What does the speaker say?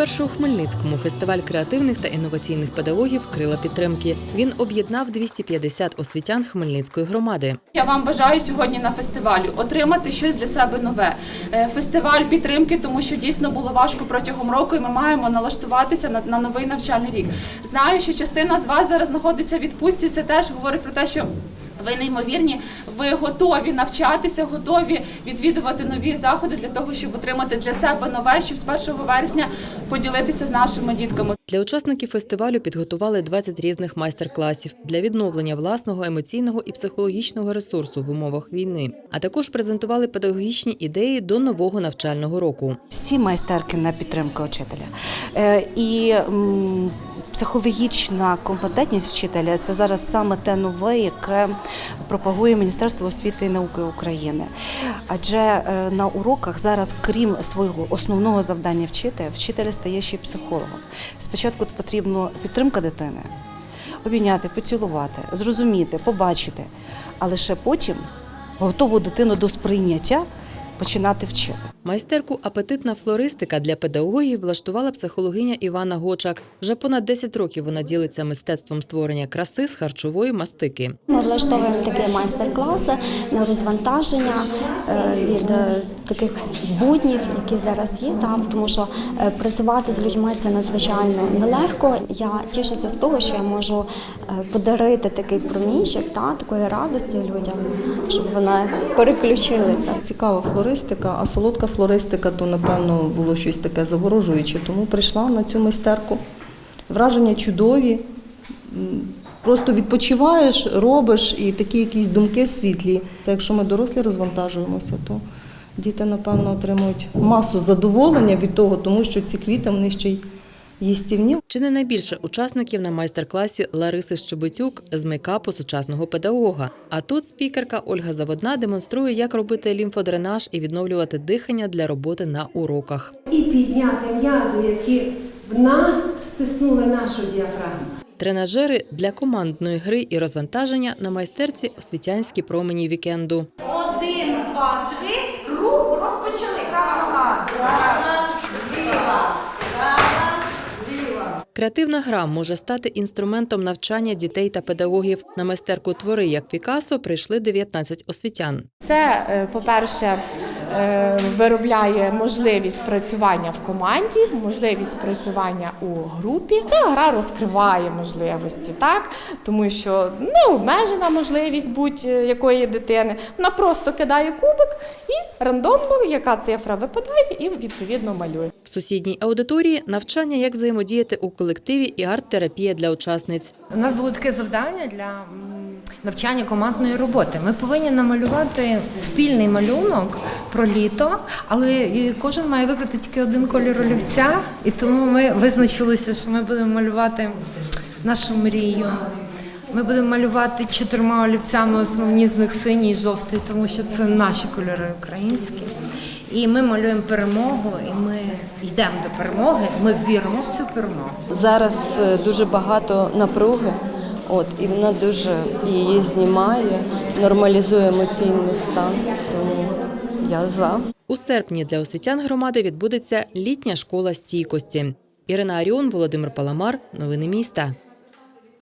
Вперше у Хмельницькому фестиваль креативних та інноваційних педагогів крила підтримки. Він об'єднав 250 освітян Хмельницької громади. Я вам бажаю сьогодні на фестивалі отримати щось для себе нове. Е, Фестиваль підтримки, тому що дійсно було важко протягом року, і ми маємо налаштуватися на, на новий навчальний рік. Знаю, що частина з вас зараз знаходиться в відпустці. Це теж говорить про те, що. Ви неймовірні, ви готові навчатися, готові відвідувати нові заходи для того, щоб отримати для себе нове, щоб з 1 вересня поділитися з нашими дітками. Для учасників фестивалю підготували 20 різних майстер-класів для відновлення власного емоційного і психологічного ресурсу в умовах війни, а також презентували педагогічні ідеї до нового навчального року. всі майстерки на підтримку вчителя. Е, І м, психологічна компетентність вчителя це зараз саме те нове, яке пропагує Міністерство освіти і науки України. Адже е, на уроках зараз, крім свого основного завдання вчителя, вчитель стає ще й психологом. Спочатку потрібна підтримка дитини, обійняти, поцілувати, зрозуміти, побачити, а лише потім готову дитину до сприйняття починати вчити. Майстерку апетитна флористика для педагогів влаштувала психологиня Івана Гочак. Вже понад 10 років вона ділиться мистецтвом створення краси з харчової мастики. Ми влаштовуємо такі майстер-класи на розвантаження е, від е, таких буднів, які зараз є там, тому що е, працювати з людьми це надзвичайно нелегко. Я тішуся з того, що я можу подарити такий проміжок та такої радості людям, щоб вони переключилися. Цікава флористика, а солодка флористика, то напевно було щось таке заворожуюче. Тому прийшла на цю майстерку. Враження чудові. Просто відпочиваєш, робиш і такі якісь думки світлі. Та якщо ми дорослі розвантажуємося, то діти, напевно, отримують масу задоволення від того, тому що ці квіти вони ще й їстівні. Чи не найбільше учасників на майстер-класі Лариси Щебетюк з мейкапу сучасного педагога. А тут спікерка Ольга Заводна демонструє, як робити лімфодренаж і відновлювати дихання для роботи на уроках. і підняти м'язи, які в нас стиснули нашу діафрагму. Тренажери для командної гри і розвантаження на майстерці освітянські промені вікенду. Креативна гра може стати інструментом навчання дітей та педагогів. На майстерку твори як Пікасо прийшли 19 освітян. Це, е, по-перше, виробляє можливість працювання в команді, можливість працювання у групі. Ця гра розкриває можливості, так? тому що не обмежена можливість будь-якої дитини. Вона просто кидає кубик і рандомно, яка цифра випадає, і відповідно малює. В сусідній аудиторії навчання, як взаємодіяти у колективі і арт-терапія для учасниць. У нас було таке завдання для навчання командної роботи. Ми повинні намалювати спільний малюнок про літо, але кожен має вибрати тільки один колір олівця, і тому ми визначилися, що ми будемо малювати нашу мрію. Ми будемо малювати чотирма олівцями, основні з них синій і жовтий, тому що це наші кольори українські. І ми малюємо перемогу, і ми йдемо до перемоги. Ми віримо в цю перемогу. Зараз е, дуже багато напруги, от, і вона дуже її знімає, нормалізує емоційний стан. Тому я за. У серпні для освітян громади відбудеться літня школа стійкості. Ірина Аріон, Володимир Паламар. Новини міста.